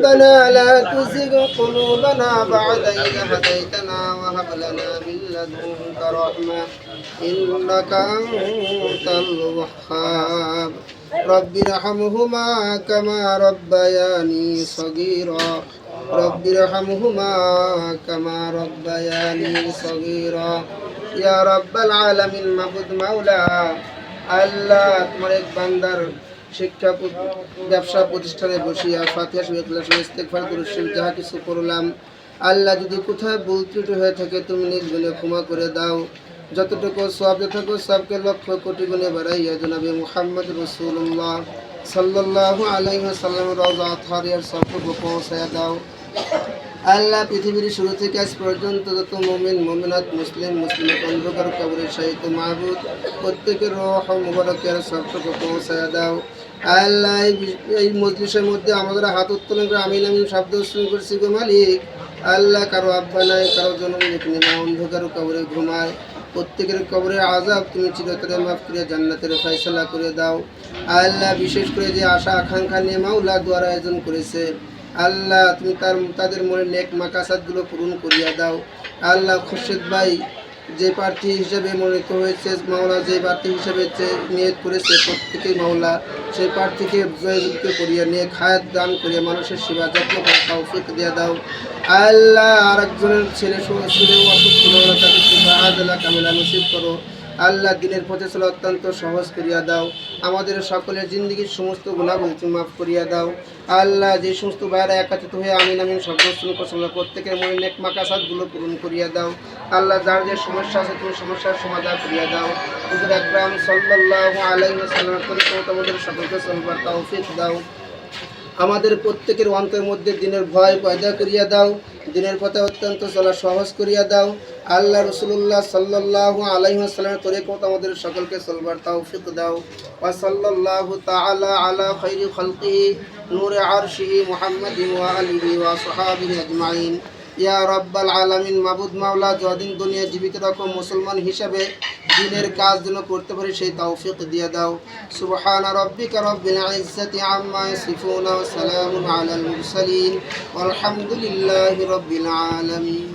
ربنا لا تزغ قلوبنا بعد إذ هديتنا وهب لنا من لدنك رحمة إنك أنت الوهاب. رب ارحمهما كما ربياني صغيرا. رب ارحمهما كما ربياني صغيرا. يا رب العالمين محمود مولا الله تمہارے بندر. শিক্ষা ব্যবসা প্রতিষ্ঠানে বসিয়া ফাতিহা শুয়ে ক্লাস ইস্তেগফার দুরুশরীফ যাহা কিছু করলাম। আল্লাহ যদি কোথায় ভুল ত্রুটি হয়ে থাকে, তুমি নিজ গুণে ক্ষমা করে দাও। যতটুকু সব যতটুকু সবকে লক্ষ কোটি গুণে বাড়াইয়া জনাবে মুহাম্মদ রসুল্লাহ সাল্লাল্লাহু আলাইহি ওয়াসাল্লাম রওজা আতহারিয়ার সবটুকু পৌঁছায়া দাও। আল্লাহ পৃথিবীর শুরু থেকে আজ পর্যন্ত যত মুমিন, মুমিনাত, মুসলিম মুসলিম অন্ধকার কবরের সাহিত্য মাহবুদ, প্রত্যেকের রহ মুবারকের সবটুকু পৌঁছায় দাও। আল্লাহ, এই মজলিসের মধ্যে আমাদের হাত উত্তোলন করে আমিন আমিন শব্দ উচ্চারণ করছি গো মালিক। আল্লাহ, কারও আব্বা নাই, কারও জন্ম যেখানে মা অন্ধকার কবরে ঘুমায়। প্রত্যেকের কবরে আজাব তুমি চিরতরে মাফ করে জান্নাতের ফয়সলা করে দাও। আল্লাহ, বিশেষ করে যে আশা, আকাঙ্ক্ষা নিয়ে মাওলা দ্বারা আয়োজন করেছে। আল্লাহ, তুমি তার, তাদের মনে নেক মাকাসাদগুলো পূরণ করিয়া দাও। আল্লাহ, খুরশেদ ভাই যে প্রার্থী হিসেবে মনোনীত হয়েছে মাওলা যে প্রার্থী হিসেবে নিয়োগ করেছে প্রত্যেকেই মাওলা সেই প্রার্থীকে জয়যুক্ত করিয়া নিয়ে খায়াত দান করিয়া মানুষের সেবা যত্ন করা তৌফিক দিয়া দাও। আল্লাহ আর একজনের ছেলে অসুখ ছিল না, তাকে সেবা আজলা কামেলা নসিব করো। আল্লাহ দিনের পথে চলা অত্যন্ত সহজ করিয়া দাও। আমাদের সকলের জিন্দগির সমস্ত গুণাগুলি তুমি মাফ করিয়া দাও। আল্লাহ, যে সমস্ত ভাইয়েরা একাত্রিত হয়ে আমিন আমিন সর্বস্থান করছেন প্রত্যেকের মনে নেক মাকাসাদগুলো পূরণ করিয়া দাও। আল্লাহ, যার যে সমস্যা আছে তুমি সমস্যার সমাধান করিয়া দাও। হুজুর আকরাম সাল্লাল্লাহু আলাইহি ওয়াসাল্লাম করে তোমাদের সকলকে চলবার তৌফিক দাও। আমাদের প্রত্যেকের অন্তরের মধ্যে দিনের ভয় পয়দা করিয়া দাও। দিনের পথে অত্যন্ত চলা সহজ করিয়া দাও। আল্লাহ রসুল্লাহ সাল্লাহ আলাইসাল্লামের তরিক মতো আমাদের সকলকে চলবার তৌফিক দাও। ওয়া সাল্লাল্লাহু তাআলা আলা খাইরি খালকিহি নূরে আরশিহি মুহাম্মাদিন ওয়া ওয়া সাহাবিহি আজমাইন। ইয়া রাব্বাল আলামিন, মাবুদ মাওলা যদিন দুনিয়া জীবিত রকম মুসলমান হিসাবে দিনের কাজ যেন করতে পারি, সেই তৌফিক দিয়ে দাও। সুবহান রাব্বিকা রাব্বিল ইজ্জাতি আম্মা ইয়াসিফুন ওয়া সালামুন আলাল মুরসালিন। ওয়ালহামদুলিল্লাহি রাব্বিল আলামিন।